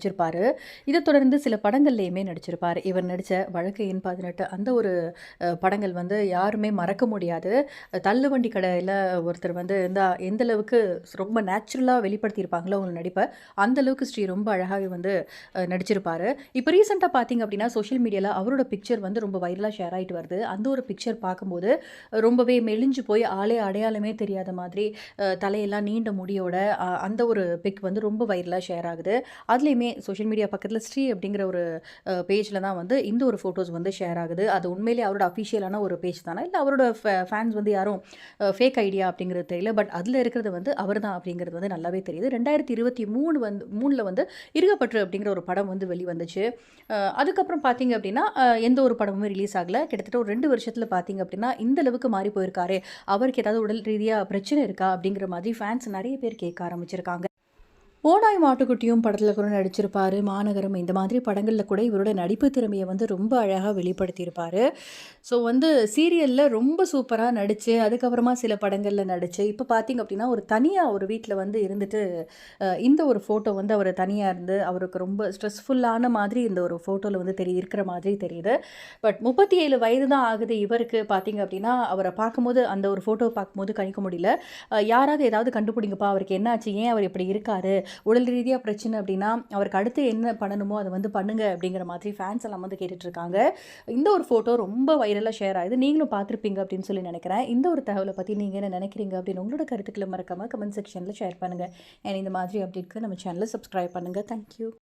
நடிச்சிருப்பாரு. இதை தொடர்ந்து சில படங்கள்லையுமே நடிச்சிருப்பார் இவர் நடித்த வழக்கையின் பதினெட்டு அந்த ஒரு படங்கள் வந்து யாருமே மறக்க முடியாது. தள்ளுவண்டி கடையில் ஒருத்தர் வந்து இந்த எந்த அளவுக்கு ரொம்ப நேச்சுரலாக வெளிப்படுத்தியிருப்பாங்களோ அவங்க நடிப்பை அந்த அளவுக்கு ஸ்ரீ ரொம்ப அழகாகவே வந்து நடிச்சிருப்பார் நடிச்சிருப்பாரு. இப்ப பார்த்தீங்க அப்படின்னா சோஷியல் மீடியாவில் அவரோட பிக்சர் வந்து ரொம்ப வைரலாக ஷேர் ஆகிட்டு வருது. அந்த ஒரு பிக்சர் பார்க்கும்போது ரொம்பவே மெலிஞ்சு போய் ஆளே அடையாளமே தெரியாத மாதிரி தலையெல்லாம் நீண்ட முடியோட அந்த ஒரு பிக் வந்து ரொம்ப வைரலாக ஷேர் ஆகுது. அதுலேயுமே சோஷியல் மீடியா பக்கத்தில் ஸ்ரீ அப்படிங்கிற ஒரு பேஜில் தான் வந்து இந்த ஒரு ஃபோட்டோஸ் வந்து ஷேர் ஆகுது. அது உண்மையிலேயே அவரோட அஃபிஷியலான ஒரு பேஜ் தானா? இல்லை அவரோட ஃபே ஃபேன்ஸ் வந்து யாரும் ஃபேக் ஐடியா அப்படிங்கிறது தெரியல. பட் அதில் இருக்கிறது வந்து அவர் தான் அப்படிங்கிறது வந்து நல்லாவே தெரியுது. 2023 வந்து மூணில் வந்து "இருகப்பற்று" அப்படிங்கிற ஒரு படம் வந்து வெளிவந்துச்சு. அதுக்கப்புறம் பார்த்தீங்க அப்படின்னா, எந்த ஒரு படமுமே ரிலீஸ் ஆகலை கிட்டத்தட்ட ஒரு ரெண்டு வருஷத்தில் பார்த்தீங்க அப்படின்னா, இந்த அளவுக்கு மாறி போயிருக்காரு அவருக்கு ஏதாவது உடல் ரீதியாக பிரச்சனை இருக்கா? அப்படிங்கிற மாதிரி ஃபேன்ஸ் நிறைய பேர் கேட்க ஆரம்பிச்சிருக்காங்க. ஓனாய் மாட்டுக்குட்டியும் படத்தில் கூட நடிச்சிருப்பார் "மாநகரம்" இந்த மாதிரி படங்களில் கூட இவரோட நடிப்பு திறமையை வந்து ரொம்ப அழகாக வெளிப்படுத்தியிருப்பார் ஸோ வந்து சீரியலில் ரொம்ப சூப்பராக நடிச்சு, அதுக்கப்புறமா சில படங்களில் நடித்து இப்போ பார்த்தீங்க அப்படின்னா, ஒரு தனியாக ஒரு வீட்டில் வந்து இருந்துட்டு, இந்த ஒரு ஃபோட்டோ வந்து அவர் தனியாக இருந்து, அவருக்கு ரொம்ப ஸ்ட்ரெஸ்ஃபுல்லான மாதிரி இந்த ஒரு ஃபோட்டோவில் வந்து தெரிய இருக்கிற மாதிரி தெரியுது. பட் 37 வயது தான் ஆகுது இவருக்கு பார்த்தீங்க அப்படின்னா, அவரை பார்க்கும்போது அந்த ஒரு ஃபோட்டோவை பார்க்கும்போது கணிக்க முடியல. யாராவது ஏதாவது கண்டுபிடிங்கப்பா, அவருக்கு என்னாச்சு ஏன் அவர் இப்படி இருக்காரு? உடல் ரீதியாக பிரச்சனை அப்படின்னா, அவருக்கு அடுத்து என்ன பண்ணணுமோ அதை வந்து பண்ணுங்க அப்படிங்கிற மாதிரி ஃபேன்ஸ் எல்லாம் வந்து கேட்டுட்ருக்காங்க இந்த ஒரு ஃபோட்டோ ரொம்ப வைரலாக ஷேர் ஆகுது. நீங்களும் பார்த்துருப்பீங்க அப்படின்னு சொல்லி நினைக்கிறேன் இந்த ஒரு தகவலை பற்றி நீங்கள் என்ன நினைக்கிறீங்க அப்படின்னு உங்களோட கருத்துக்களை மறக்காமல் கமெண்ட் செக்ஷனில் ஷேர் பண்ணுங்கள் அண்ட் இந்த மாதிரி அப்டேட்க்கு நம்ம சேனலை சப்ஸ்கிரைப் பண்ணுங்கள் தேங்க் யூ.